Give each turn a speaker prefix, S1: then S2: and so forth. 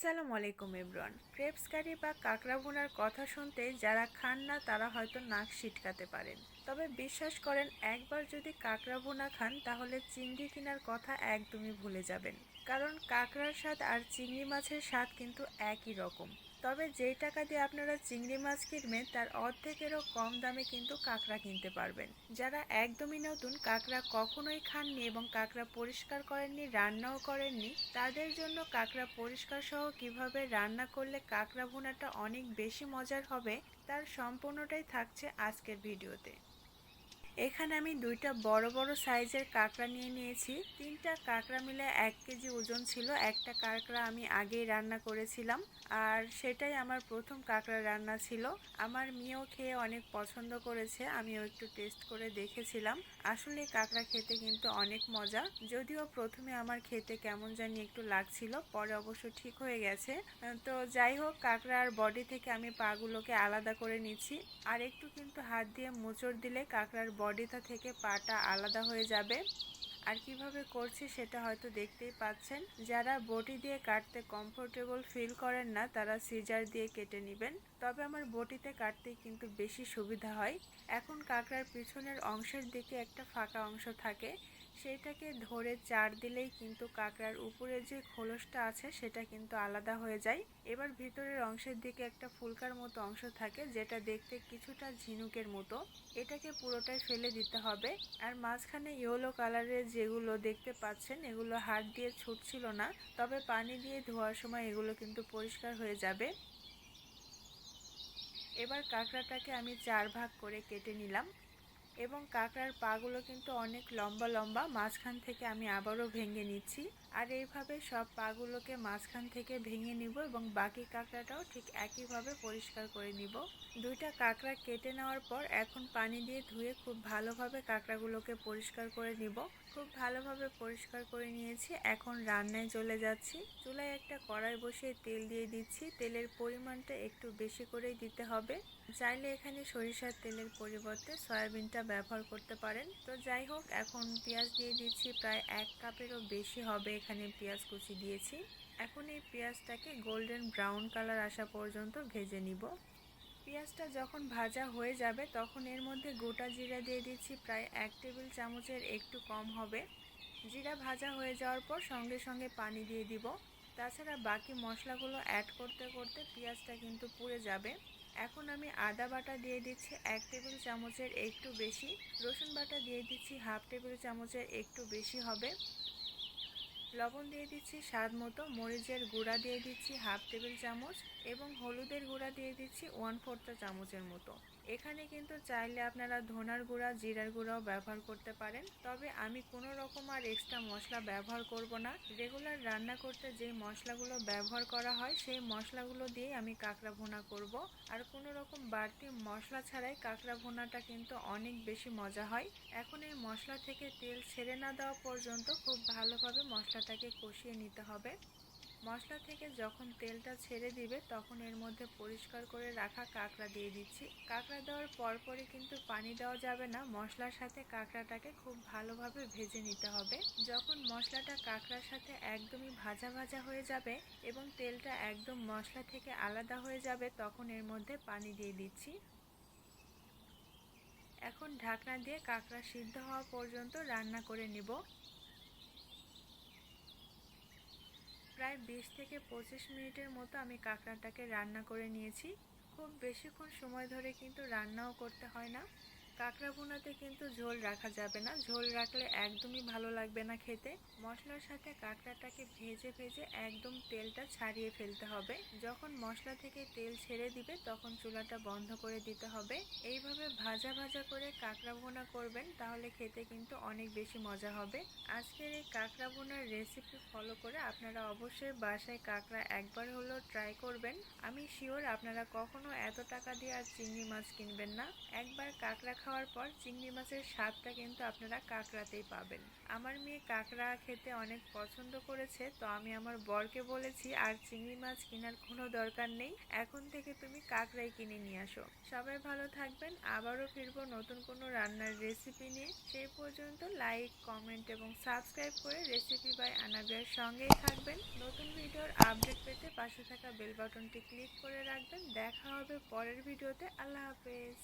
S1: আসসালামু আলাইকুম ইব্রান ক্রেপস কারি বা কাঁকড়া বোনার কথা শুনতে যারা খান না, তারা হয়তো নাক সিটকাতে পারেন। তবে বিশ্বাস করেন, একবার যদি কাঁকড়া বোনা খান, তাহলে চিংড়ি কেনার কথা একদমই ভুলে যাবেন। কারণ কাঁকড়ার স্বাদ আর চিংড়ি মাছের স্বাদ কিন্তু একই রকম। তবে যেই টাকা দিয়ে আপনারা চিংড়ি মাছ কিনবেন, তার অর্ধেকেরও কম দামে কিন্তু কাঁকড়া কিনতে পারবেন। যারা একদমই নতুন, কাঁকড়া কখনোই খাননি এবং কাঁকড়া পরিষ্কার করেননি, রান্নাও করেননি, তাদের জন্য কাঁকড়া পরিষ্কার সহ কীভাবে রান্না করলে কাঁকড়া ভুনাটা অনেক বেশি মজার হবে তার সম্পূর্ণটাই থাকছে আজকের ভিডিওতে। এখানে আমি দুইটা বড় বড় সাইজের কাঁকড়া নিয়ে নিয়েছি। তিনটা কাঁকড়া মিলে এক কেজি ওজন ছিল। একটা কাঁকড়া আমি আগেই রান্না করেছিলাম। আর সেটাই আমার প্রথম কাঁকড়া রান্না ছিল। আমার মেয়েও খেয়ে অনেক পছন্দ করেছে। আমিও একটু টেস্ট করে দেখেছিলাম। আসলে কাঁকড়া খেতে কিন্তু অনেক মজা। যদিও প্রথমে আমার খেতে কেমন জানি একটু লাগছিল, পরে অবশ্য ঠিক হয়ে গেছে। তো যাই হোক, কাঁকড়ার বডি থেকে আমি পাগুলোকে আলাদা করে নিচ্ছি। আর একটু কিন্তু হাত দিয়ে মোচড় দিলে কাঁকড়ার বডিটা থেকে পাটা আলাদা হয়ে যাবে। আর কীভাবে করছি সেটা হয়তো দেখতেই পাচ্ছেন। যারা বটি দিয়ে কাটতে কমফোর্টেবল ফিল করেন না, তারা সিজার দিয়ে কেটে নেবেন। তবে আমার বটিতে কাটতেই কিন্তু বেশি সুবিধা হয়। এখন কাঁকড়ার পিছনের অংশের দিকে একটা ফাঁকা অংশ থাকে। সেইটাকে ধরে চার দিলেই কিন্তু কাঁকড়ার উপরে যে খোলসটা আছে সেটা কিন্তু আলাদা হয়ে যায়। এবার ভিতরের অংশের দিকে একটা ফুলকার মতো অংশ থাকে যেটা দেখতে কিছুটা ঝিনুকের মতো। এটাকে পুরোটাই ফেলে দিতে হবে। আর মাঝখানে ইয়েলো কালারের যেগুলো দেখতে পাচ্ছেন, এগুলো হাত দিয়ে ছুটছিল না, তবে পানি দিয়ে ধোয়ার সময় এগুলো কিন্তু পরিষ্কার হয়ে যাবে। এবার কাঁকড়াটাকে আমি চার ভাগ করে কেটে নিলাম। এবং কাঁকড়ার পাগুলো কিন্তু অনেক লম্বা লম্বা মাঝখান থেকে আমি আবারও ভেঙে নিচ্ছি। আর এইভাবে সব পাগুলোকে মাঝখান থেকে ভেঙে নিব এবং বাকি কাঁকড়াটাও ঠিক একইভাবে পরিষ্কার করে নিব। দুইটা কাঁকড়া কেটে নেওয়ার পর এখন পানি দিয়ে ধুয়ে খুব ভালোভাবে কাঁকড়াগুলোকে পরিষ্কার করে নিব। খুব ভালোভাবে পরিষ্কার করে নিয়েছি। এখন রান্নায় চলে যাচ্ছি। চুলায় একটা কড়াই বসিয়ে তেল দিয়ে দিচ্ছি। তেলের পরিমাণটা একটু বেশি করেই দিতে হবে। চাইলে এখানে সরিষার তেলের পরিবর্তে সয়াবিনটা ব্যবহার করতে পারেন। তো যাই হোক, এখন পেঁয়াজ দিয়ে দিচ্ছি। প্রায় এক কাপেরও বেশি হবে এখানে পেঁয়াজ কুচি দিয়েছি। এখন এই পেঁয়াজটাকে গোল্ডেন ব্রাউন কালার আসা পর্যন্ত ভেজে নিব। পেঁয়াজটা যখন ভাজা হয়ে যাবে, তখন এর মধ্যে গোটা জিরা দিয়ে দিচ্ছি। প্রায় এক টেবিল চামচের একটু কম হবে। জিরা ভাজা হয়ে যাওয়ার পর সঙ্গে সঙ্গে পানি দিয়ে দিব। তাছাড়া বাকি মশলাগুলো অ্যাড করতে করতে পেঁয়াজটা কিন্তু পুড়ে যাবে। এখন আমি আদা বাটা দিয়ে দিচ্ছি এক টেবিল চামচের একটু বেশি। রসুন বাটা দিয়ে দিচ্ছি হাফ টেবিল চামচের একটু বেশি হবে। লবণ দিয়ে দিচ্ছি স্বাদ মতো, মরিচের গুঁড়া দিয়ে দিচ্ছি হাফ টেবিল চামচ এবং হলুদের গুঁড়া দিয়ে দিচ্ছি ওয়ান ফোর্থ চামচের মতো। এখানে কিন্তু চাইলে আপনারা ধনার গুঁড়া, জিরার গুঁড়াও ব্যবহার করতে পারেন। তবে আমি কোনো রকম আর এক্সট্রা মশলা ব্যবহার করব না। রেগুলার রান্না করতে যে মশলাগুলো ব্যবহার করা হয়, সেই মশলাগুলো দিয়েই আমি কাঁকড়া ভুনা করব। আর কোনো রকম বাড়তি মশলা ছাড়াই কাঁকড়া ভুনাটা কিন্তু অনেক বেশি মজা হয়। এখন এই মশলা থেকে তেল ছেড়ে না দেওয়া পর্যন্ত খুব ভালোভাবে মশলাটাকে কষিয়ে নিতে হবে। মশলা থেকে যখন তেলটা ছেড়ে দিবে, তখন এর মধ্যে পরিষ্কার করে রাখা কাঁকড়া দিয়ে দিচ্ছি। কাঁকড়া দেওয়ার পরপরই কিন্তু পানি দেওয়া যাবে না। মশলার সাথে কাঁকড়াটাকে খুব ভালোভাবে ভেজে নিতে হবে। যখন মশলাটা কাঁকড়ার সাথে একদমই ভাজা ভাজা হয়ে যাবে এবং তেলটা একদম মশলা থেকে আলাদা হয়ে যাবে, তখন এর মধ্যে পানি দিয়ে দিচ্ছি। এখন ঢাকনা দিয়ে কাঁকড়া সিদ্ধ হওয়া পর্যন্ত রান্না করে নিব। প্রায় বিশ থেকে পঁচিশ মিনিটের মতো আমি কাঁকড়াটাকে রান্না করে নিয়েছি। খুব বেশিক্ষণ সময় ধরে কিন্তু রান্নাও করতে হয় না। কাঁকড়া ভুনাতে কিন্তু ঝোল রাখা যাবে না। ঝোল রাখলে একদমই ভালো লাগবে না খেতে। মশলার সাথে কাঁকড়াটাকে ভেজে ভেজে একদম তেলটা ছাড়িয়ে ফেলতে হবে। যখন মশলা থেকে তেল ছেড়ে দিবে, তখন চুলাটা বন্ধ করে দিতে হবে। এইভাবে ভাজা ভাজা করে কাঁকড়া ভুনা করবেন, তাহলে খেতে কিন্তু অনেক বেশি মজা হবে। আজকের এই কাঁকড়া ভুনার রেসিপি ফলো করে আপনারা অবশ্যই বাসায় কাঁকড়া একবার হলেও ট্রাই করবেন। আমি শিওর আপনারা কখনো এত টাকা দিয়ে আর চিংড়ি মাছ কিনবেন না। একবার কাঁকড়া খাওয়া খাওয়ার পর চিংড়ি মাছের স্বাদটা কিন্তু আপনারা কাঁকড়াতেই পাবেন। আমার মেয়ে কাঁকড়া খেতে অনেক পছন্দ করেছে, তো আমি আমার বরকে বলেছি, আর চিংড়ি মাছ কেনার কোনো দরকার নেই, এখন থেকে তুমি কাঁকড়াই কিনে নিয়ে আসো। সবাই ভালো থাকবেন, আবারও ফিরবো নতুন কোনো রান্নার রেসিপি নিয়ে। সেই পর্যন্ত লাইক কমেন্ট এবং সাবস্ক্রাইব করে রেসিপি বাই আনাবিয়ার সঙ্গেই থাকবেন। নতুন ভিডিওর আপডেট পেতে পাশে থাকা বেল বাটনটি ক্লিক করে রাখবেন। দেখা হবে পরের ভিডিওতে। আল্লাহ হাফেজ।